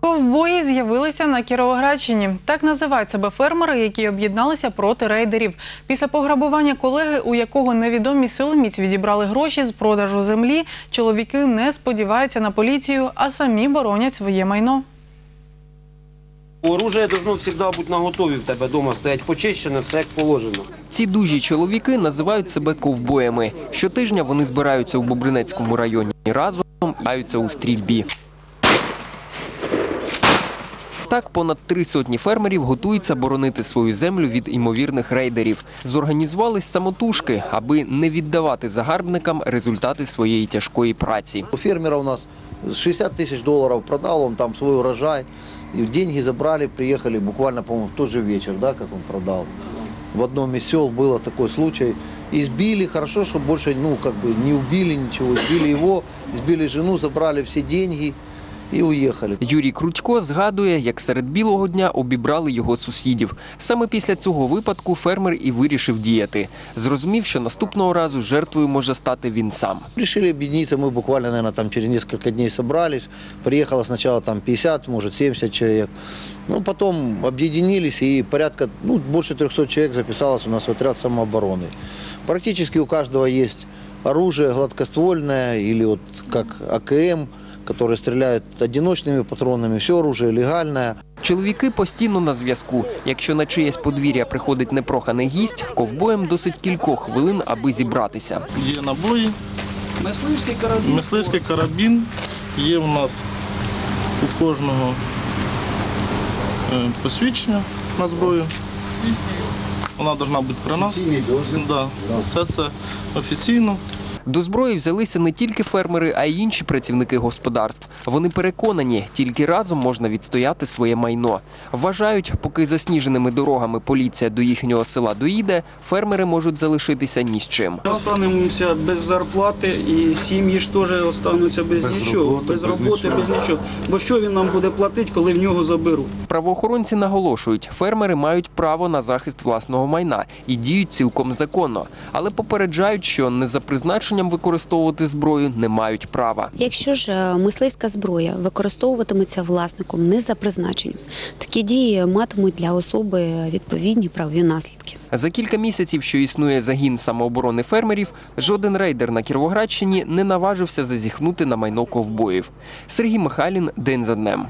Ковбої з'явилися на Кіровоградщині. Так називають себе фермери, які об'єдналися проти рейдерів. Після пограбування колеги, у якого невідомі силоміць відібрали гроші з продажу землі, чоловіки не сподіваються на поліцію, а самі боронять своє майно. Оружие должно завжди бути на готові в тебе вдома, стоять почищене, все як положено. Ці дужі чоловіки називають себе ковбоями. Щотижня вони збираються у Бобринецькому районі разом, граються у стрільбі. Так, понад три сотні фермерів готуються боронити свою землю від імовірних рейдерів. Зорганізувались самотужки, аби не віддавати загарбникам результати своєї тяжкої праці. У фермера у нас 60 тысяч долларов продал он там свой урожай. И деньги забрали, приехали буквально, по-моему, в тот же вечер, да, как он продал. В одном из сел было такой случай. Избили, хорошо, что больше, ну, как бы не убили ничего. Избили его, избили жену, забрали все деньги и уехали. Юрій Крутько згадує, як серед білого дня обібрали його сусідів. Саме після цього випадку фермер і вирішив діяти. Зрозумів, що наступного разу жертвою може стати він сам. Решили объединиться, мы буквально, наверное, там через несколько дней собрались. Приехало сначала там 50, может 70 человек. Ну, потом объединились и порядка, ну, больше 300 человек записалось у нас в отряд самообороны. Практически у каждого есть оружие гладкоствольное или вот как АКМ, которые стреляют одиночными патронами. Все оружие легальное. Чоловіки постійно на зв'язку. Якщо на чиєсь подвір'я приходить непроханий гість, ковбоєм досить кількох хвилин, аби зібратися. Є набої, Мисливський карабін. мисливський карабін, є у нас у кожного е, посвідчення на зброю. Вона повинна бути при нас. Да. Все це офіційно. До зброї взялися не тільки фермери, а й інші працівники господарств. Вони переконані, тільки разом можна відстояти своє майно. Вважають, поки засніженими дорогами поліція до їхнього села доїде, фермери можуть залишитися ні з чим. Останемося без зарплати і сім'ї ж теж остануться без, нічого, без роботи, без нічого. Бо що він нам буде платити, коли в нього заберуть? Правоохоронці наголошують, фермери мають право на захист власного майна і діють цілком законно, але попереджають, що не за призначенням використовувати зброю не мають права. Якщо ж е, мисливська зброя використовуватиметься власником не за призначенням, такі дії матимуть для особи відповідні правові наслідки. За кілька місяців, що існує загін самооборони фермерів, жоден рейдер на Кіровоградщині не наважився зазіхнути на майно ковбоїв. Сергій Михайлін день за днем.